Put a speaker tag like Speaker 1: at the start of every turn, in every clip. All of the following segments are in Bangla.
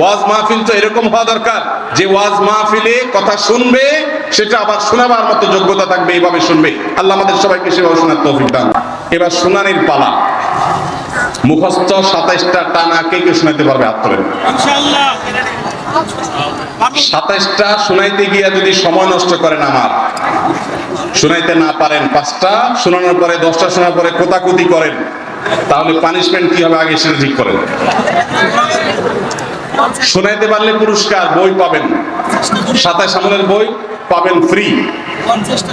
Speaker 1: ওয়াজ মাহফিল তো এরকম হওয়া দরকার যে ওয়াজ মাহফিলে কথা শুনবে, সেটা আবার শোনাবার মতো যোগ্যতা থাকবে, এইভাবে শুনবে। আল্লাহ আমাদের সবাইকে সেভাবে শোনার তৌফিক দান। এবার শুনানির পালা। মুখস্থ সাতাইশটা টানা কে কে শোনাইতে পারবে? তোলেন। সাতাইশটা শুনাইতে গিয়া যদি সময় নষ্ট করেন আমার, শুনাইতে না পারেন পাঁচটা, শোনানোর পরে দশটা, শোনার পরে কোতাকুতি করেন, তাহলে পানিশমেন্ট কি হবে আগে সেটা ঠিক করেন। শোনাইতে পারলে পুরস্কার বই পাবেন। সাতাইশ আমলের বই পাবেন ফ্রি
Speaker 2: চেষ্টা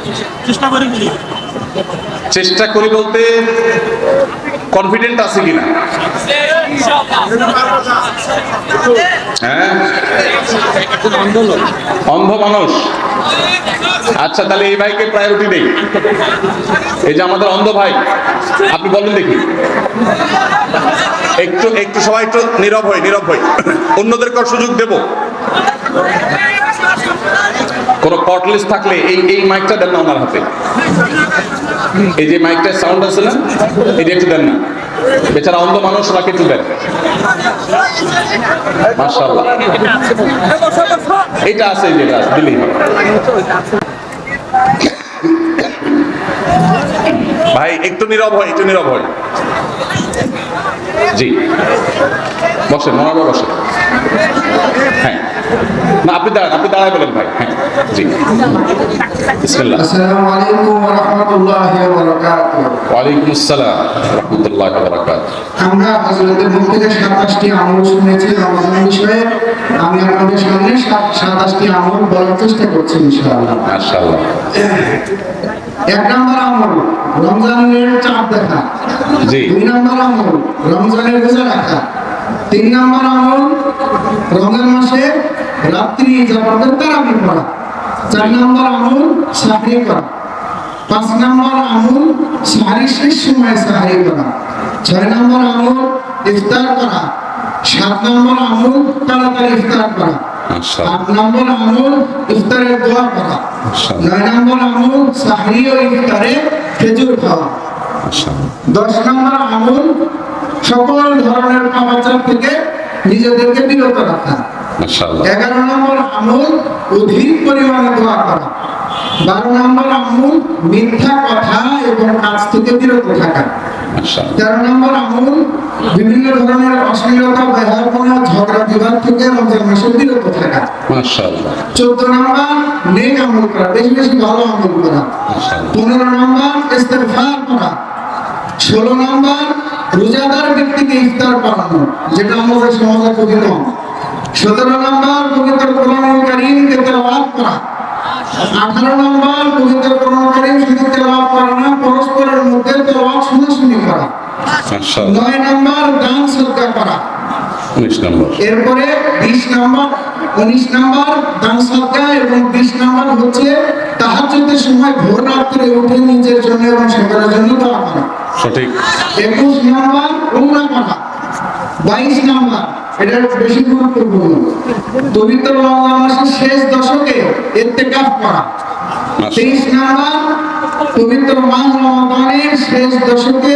Speaker 1: চেষ্টা করি বলতে কনফিডেন্ট আছে কিনা? হ্যাঁ? অন্ধ মানুষ। আচ্ছা তাহলে এই ভাইকে প্রায়োরিটি দেই। এই যে আমাদের অন্ধ ভাই আপনি বলেন দেখি। একটু একটু সবাই একটু নীরব হই নীরব হই। অন্যদেরকে সুযোগ দেব। কোন কটলিস থাকলে এই এই মাইকটা দেন না ওনার হাতে। এই যে মাইকটার সাউন্ড আছে না এটা একটু দেন না। বেচারা অন্ধ মানুষ ওনাকে একটু দেন? মার্শাল্লাহ এটা আছে এই যে এটা আছে, দিলেই ভাই একটু নীরব হয় একটু নীরব হয় জি। বসেন মনাবা বসেন। হ্যাঁ। না আপনি দাঁড়ান আপনি দাঁড়ায় বলেন ভাই। হ্যাঁ জি। বিসমিল্লাহ।
Speaker 3: আসসালামু আলাইকুম ওয়া রাহমাতুল্লাহি ওয়া বারাকাতুহু।
Speaker 1: ওয়ালাইকুম আসসালাম রহমতুল্লাহ বারাকাত
Speaker 3: আমরা হযরতের মুখ থেকে 27টি আমল শুনেছি রমজান বিষয়ে। আমি আপনাদের সামনে 27টি আমল বলার চেষ্টা করছি ইনশাআল্লাহ।
Speaker 1: মাশাআল্লাহ।
Speaker 3: এক নম্বর আমল রমজানের চাঁদ দেখা। দুই নম্বর আমল রমজানের রোজা রাখা। তিন নম্বর আমল রমজান মাসে রাত্রি জামাতের তারাবি পড়া। চার নম্বর আমল সাহরি করা। পাঁচ নম্বর আমল সাহারি শেষ সময় সাহারি করা। ছয় নম্বর আমল ইফতার করা। সাত নম্বর আমল তাড়াতাড়ি ইফতার করা। আট নম্বর আমল ইফতারের দোয়া করা। নয় নম্বর আমল সাহরি ও ইফতারে খেজুর খাওয়া। দশ নম্বর আমল সকল ধরনের পাপাচার থেকে নিজেদেরকে বিরত রাখা। এগারো নম্বর আমল অধিক পরিমাণে দোয়া করা। বারো নম্বর আমল মিথ্যা কথা এবং কাজ থেকে বিরত থাকা। তেরো নম্বর আমল বিভিন্ন ধরনের অশ্লীলতা ব্যবহারপনা ঝগড়া বিবাদ থেকে রমজান মাসে বিরত থাকা। চোদ্দ নম্বর নেক আমল করা বেশি বেশি ভালো আমল করা। পনেরো নম্বর ইস্তেগফার করা। ষোলো নম্বর রোজাদার ব্যক্তিকে ইফতার করানো যেটা আমাদের সমাজে খুবই কম। সতেরো নম্বর পবিত্র কোরআন কারীমকে তেলাওয়াত করা। আঠারো নম্বর পবিত্র কোরআন কারীম শুধু তেলাওয়াত করা না পরস্পরের মধ্যে তেলাওয়াত শুনাশুনি করা।
Speaker 1: মাশাআল্লাহ
Speaker 3: নয় নম্বর দান সদকা করা।
Speaker 1: 19 নম্বর।
Speaker 3: এরপরে বিশ নম্বর উনিশ নম্বর দান সদকা এবং বিশ নম্বর হচ্ছে তাহাজ্জুদের সময় ভোর রাত্রে উঠে নিজের জন্য এবং জন্য দোয়া করা।
Speaker 1: সঠিক।
Speaker 3: একুশ নম্বর উমরা করা বাইশ নম্বর এটা বেশি গুরুত্বপূর্ণ। পবিত্র রমজান মাসের শেষ দশকে ইত্তেকাফ করা। তেইশ নম্বর পবিত্র মাস রমজানের শেষ দশকে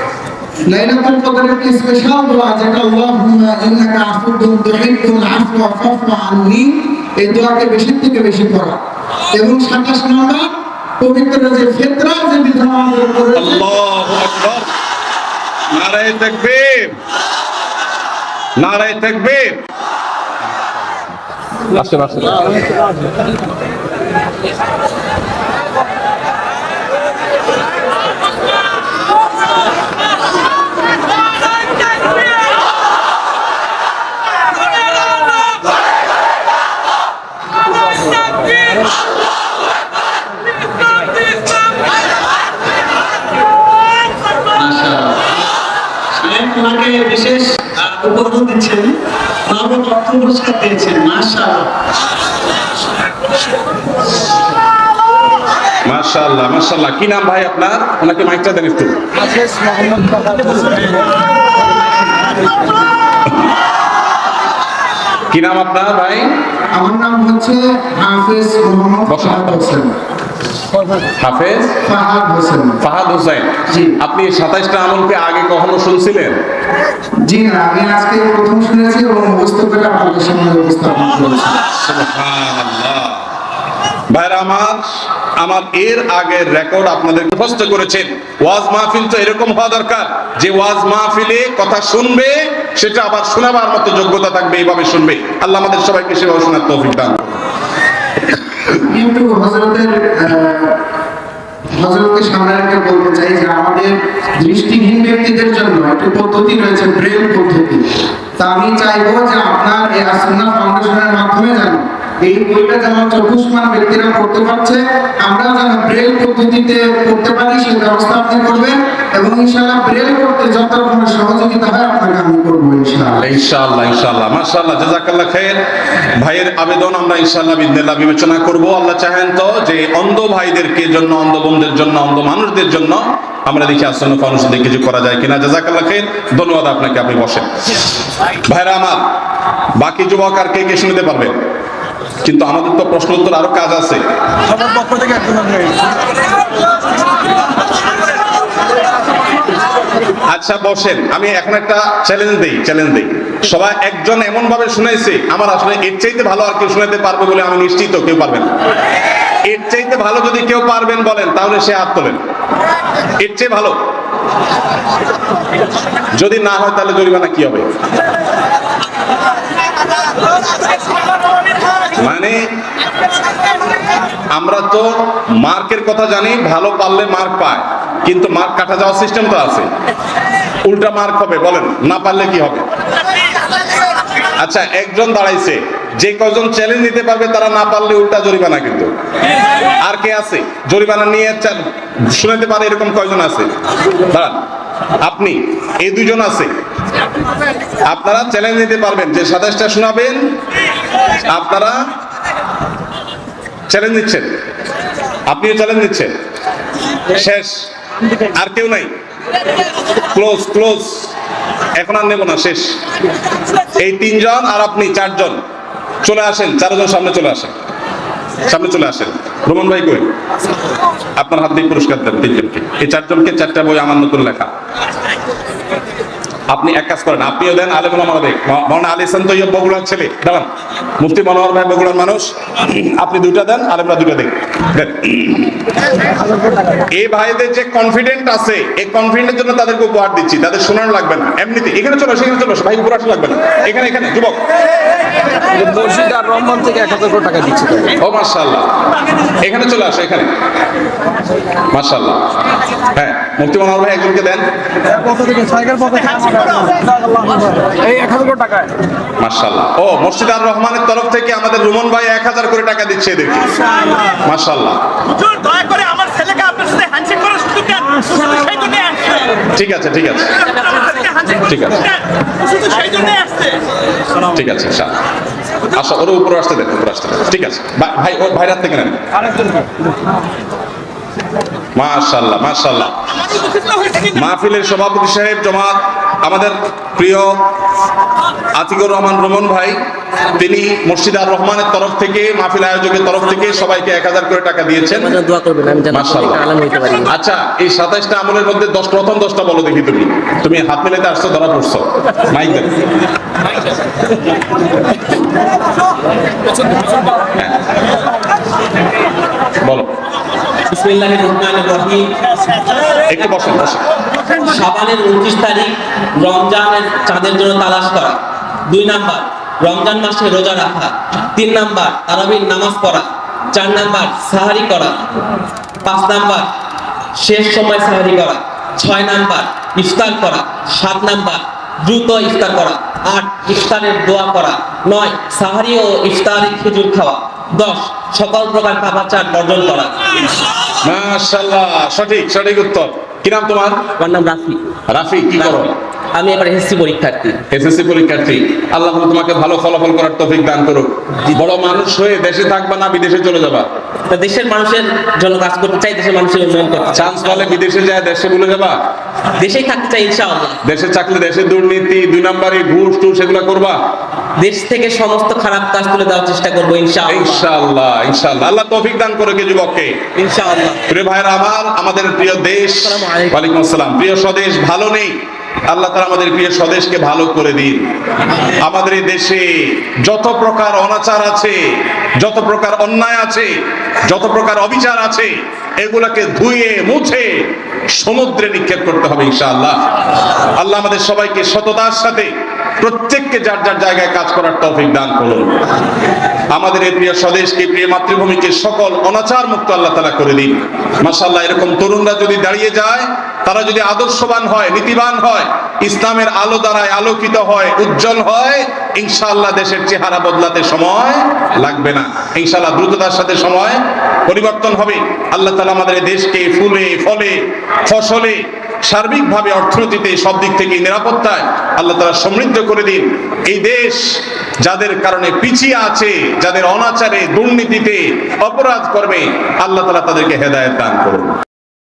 Speaker 3: লাইলাতুল কদরের একটি স্পেশাল দোয়া যেটা আল্লাহুম্মা ইন্নাকা আফুউন তুহিব্বুল আফওয়া ফাফু আননি এই দোয়াকে বেশি থেকে বেশি করা এবং 27 নম্বর পবিত্র যে ফিতরার যে বিধান আমাদের করেছে
Speaker 1: আল্লাহু আকবার। নারায়ে তাকবীর। নারায়ে তাকবীর।
Speaker 3: পেয়েছেন মাশাল্লাহ মাশাআল্লাহ।
Speaker 1: কি নাম ভাই আপনার? ওনাকে মাইকটা দেন একটু। কি নাম আপনার ভাই?
Speaker 3: আমার নাম হচ্ছে হাফেজ মোহাম্মদ হোসেন।
Speaker 1: হাফেজ?
Speaker 3: ফাহাদ হোসেন।
Speaker 1: আপনি সাতাইশটা আমলকে আগে কখনো শুনছিলেন?
Speaker 3: জি না আমি আজকে প্রথম শুনেছি এবং বক্তব্যটা আপনাদের সামনে উপস্থাপন করেছি।
Speaker 1: ভাইরা আমার আমার এর আগের রেকর্ড আপনাদের মুখস্থ করেছেন। ওয়াজ মাহফিল তো এরকম হওয়া দরকার। যে ওয়াজ মাহফিলে কথা শুনবে সেটা আবার শোনাবার মতো যোগ্যতা থাকবে এইভাবে শুনবে। আল্লাহ আমাদের সবাইকে সেভাবে শোনার তৌফিক দান করুন।
Speaker 3: কিন্তু হজরতের হজরতকে সামনে রেখে বলতে চাই যে আমাদের দৃষ্টিহীন ব্যক্তিদের জন্য একটি পদ্ধতি রয়েছে ব্রেল পদ্ধতি। তা আমি চাইব যে আপনার এই আসন্না ফাউন্ডেশনের মাধ্যমে যেন এই বইটা যেমন চক্ষুষ্মান ব্যক্তিরা পড়তে পারছে আমরা যেন ব্রেল পদ্ধতিতে পড়তে পারি, সেই ব্যবস্থা আপনি করবেন এবং ইনশাআল্লাহ ব্রেল করতে যত রকমের সহযোগিতা হয়, আপনাকে আমি করব ইনশাআল্লাহ।
Speaker 1: ইনশাআল্লাহ ইনশাআল্লাহ। মাশাআল্লাহ, জাযাকাল্লাহ খায়ের ভাইয়ের আবেদন আমরা ইনশাআল্লাহ বিদিনিল্লাহ বিবেচনা করব। আল্লাহ চাহেন তো যে অন্ধ ভাইদেরকে জন্য, অন্ধ বোনদের জন্য, অন্ধ মানুষদের জন্য আমরা দেখি আসন্ন ফাউন্ডেশন দিয়ে কিছু করা যায় কিনা। জাযাকাল্লাহ খায়ের ধন্যবাদ আপনাকে, আপনি বসেন। ভাইরা আমার, বাকি যুবক আর কে কে শুনতে পারবেন কিন্তু আমাদের তো প্রশ্ন উত্তর আরও কাজ আছে।
Speaker 2: সবার পক্ষ থেকে
Speaker 1: আচ্ছা বসেন। আমি এখন একটা চ্যালেঞ্জ দেই চ্যালেঞ্জ দেই। সবাই একজন এমন ভাবে শুনাইছে আমার আসলে এর চাইতে ভালো আর কেউ শুনাইতে পারবে বলে আমি নিশ্চিত কেউ পারবে না। এর চাইতে ভালো যদি কেউ পারবেন বলেন তাহলে সে হাত তোলেন। এর চেয়ে ভালো। যদি না হয় তাহলে জরিমানা কি হবে? মানে আমরা তো মার্কের কথা জানি, ভালো পারলে মার্ক পায়, কিন্তু মার্ক কাটা যাওয়ার সিস্টেম তো আছে। উল্টা মার্ক হবে, বলেন, না পারলে কি হবে? আচ্ছা একজন দাঁড়াইছে, যে কজন চ্যালেঞ্জ দিতে পারবে, তারা না পারলে উল্টা জরিমানা কিন্তু। আর কে আছে? জরিমানা নিয়ে শুনাতে পারে এরকম কয়জন আছে। দাঁড়ান, আপনি এই দুজন আছে। আপনারা চ্যালেঞ্জ নিতে পারবেন, যে সাতাশটা শোনাবেন, আপনারা চ্যালেঞ্জ নিচ্ছেন। আপনিও চ্যালেঞ্জ নিচ্ছেন। শেষ। আর কেউ নাই। ক্লোজ ক্লোজ এখন আর নেব না, শেষ। এই তিনজন আর আপনি চারজন। চলে আসেন, চারজন সামনে চলে আসেন। সামনে চলে আসেন। রোমন ভাই কই? আপনার হাত দিয়ে পুরস্কার দেন তিনজনকে। এই চারজনকে চারটা বই আমার নতুন লেখা। আপনি এক কাজ করেন, আপনিও দেন আলেম আমার দেখ মৌলানা আলী হাসান তৈয়ব বগুড়ার ছেলে। দাঁড়ান, মুফতি মনোহর ভাই বগুড়ার মানুষ। আপনি দুইটা দেন, আলেমরা দুইটা দেন। এই ভাইদের যে কনফিডেন্ট আছে এই কনফিডেন্টের জন্য তাদেরকে উপহার দিচ্ছি। তাদের শোনানো লাগবে না। এমনিতে এখানে চলো সেখানে চলো ভাই উপহার লাগবে না। এখানে এখানে যুবক।
Speaker 4: মুর্শিদ আর রহমান থেকে এক হাজার টাকা দিচ্ছে
Speaker 1: ও মার্শাল্লাহ এখানে চলে আসো এখানে। মার্শাল্লাহ হ্যাঁ মুফতি মনোহর ভাই একজনকে দেন।
Speaker 2: পক্ষ থেকে সাইকেল পক্ষ থেকে
Speaker 4: এই এক হাজার করে
Speaker 1: মার্শাল্লাহ ও মুর্শিদার রহমানের তরফ থেকে আমাদের রুমন ভাই এক হাজার করে টাকা দিচ্ছে এদেরকে। মার্শাল্লাহ
Speaker 5: হুজুর দয়া করে আমার ছেলেকে আপনার সাথে হ্যান্ডশেক করার সুযোগ দেন। সেই জন্য আসছে।
Speaker 1: ঠিক আছে ঠিক আছে। ঠিক আছে।
Speaker 5: শুধু সেই জন্য আসছে।
Speaker 1: ঠিক আছে ইনশাআল্লাহ। আসো ওর উপরে আসতে দেন উপরে আসতে দেন। ঠিক আছে। ভাই- ভাই ওর ভাইরাত থেকে নেন। মাহফিলের সভাপতি সাহেব জমাত। আমাদের প্রিয় আতিকুর রহমান রমন ভাই তিনি মুর্শিদার রহমানের তরফ থেকে মাহফিল আয়োজকের তরফ থেকে সবাইকে এক হাজার করে টাকা দিয়েছেন। আচ্ছা এই সাতাইশটা আমলের মধ্যে দশ প্রথম দশটা বলো দেখি তুমি। তুমি হাত মেলাতে আসছো ধরা পড়ছো। মাইক হ্যাঁ। বলো।
Speaker 6: বিসমিল্লাহির রহমানির রহিম।
Speaker 1: একটু বসেন বসেন।
Speaker 6: শাবানের তারিখ রমজানের চাঁদের জন্য তালাশ করা। দুই নাম্বার রমজান মাসে রোজা রাখা। তিন নাম্বার তারাবির নামাজ পড়া। চার নাম্বার সাহারি করা। পাঁচ নাম্বার শেষ সময় সাহারি করা। ছয় নাম্বার ইফতার করা। সাত নাম্বার দ্রুত ইফতার করা। আট ইফতারের দোয়া করা। নয় সাহারি ও ইফতারের খেজুর খাওয়া। দশ সকল প্রকার কাবাচার বর্জন করা।
Speaker 1: মাশাআল্লাহ সঠিক সঠিক উত্তর। কি নাম তোমার?
Speaker 6: আমার নাম রাফি।
Speaker 1: রাফি কি করো?
Speaker 6: আমি এবার এসএসসি পরীক্ষার্থী।
Speaker 1: এসএসসি পরীক্ষার্থী। আল্লাহ তোমাকে ভালো ফলাফল করার তৌফিক দান করুক। বড় মানুষ হয়ে দেশে থাকবা না বিদেশে চলে যাবা?
Speaker 6: দেশের মানুষের জন্য কাজ করতে চাই দেশের মানুষের উন্নয়ন করতে
Speaker 1: চান্স পালে বিদেশে যায় দেশে ভুলে যাবা?
Speaker 6: দেশেই থাকতে চাই ইনশাআল্লাহ।
Speaker 1: দেশে চাকলে দেশের দুর্নীতি দুই নাম্বারে ঘুষ টুস এগুলো করবা?
Speaker 6: দেশ থেকে সমস্ত খারাপ কাজ তুলে দেওয়ার চেষ্টা করব ইনশাআল্লাহ।
Speaker 1: ইনশাআল্লাহ ইনশাআল্লাহ। আল্লাহ তৌফিক দান করে কে যুবককে।
Speaker 6: ইনশাআল্লাহ।
Speaker 1: প্রিয় ভাইরা আমার আমাদের প্রিয় দেশ
Speaker 6: আসসালামু আলাইকুম।
Speaker 1: আসসালাম। প্রিয় স্বদেশ ভালো নেই। আল্লাহ তাআলা আমাদের প্রিয় স্বদেশকে ভালো করে দিন। আমাদের এই দেশে যত প্রকার অনাচার আছে, যত প্রকার অন্যায় আছে, যত প্রকার অবিচার আছে, এগুলাকে ধুয়ে, মুছে সমুদ্রে নিক্ষেপ করতে হবে ইনশাআল্লাহ। আল্লাহ আমাদের সবাইকে সততার সাথে প্রত্যেককে যার যার জায়গায় কাজ করার তৌফিক দান করুন। আমাদের এই প্রিয় স্বদেশকে, প্রিয় মাতৃভূমিকে সকল অনাচার মুক্ত আল্লাহ তালা করে দিন। মাসাল্লাহ এরকম তরুণরা যদি দাঁড়িয়ে যায় তারা যদি আদর্শবান হয়, নীতিবান হয়, ইসলামের আলো দ্বারায় আলোকিত হয়, উজ্জ্বল হয়, ইনশাআল্লাহ দেশের চেহারা বদলাতে সময় লাগবে না। ইনশাআল্লাহ দ্রুততার সাথে সময় পরিবর্তন হবে। আল্লাহ তালা আমাদের দেশকে ফুলে, ফলে, ফসলে, সার্বিকভাবে অর্থনীতিতে সব দিক থেকে নিরাপত্তায় আল্লাহ তালা সমৃদ্ধ করে দিন। এই দেশ যাদের কারণে পিছিয়ে আছে, যাদের অনাচারে, দুর্নীতিতে অপরাধ করবে, আল্লাহ তালা তাদেরকে হেদায়ত দান করুন।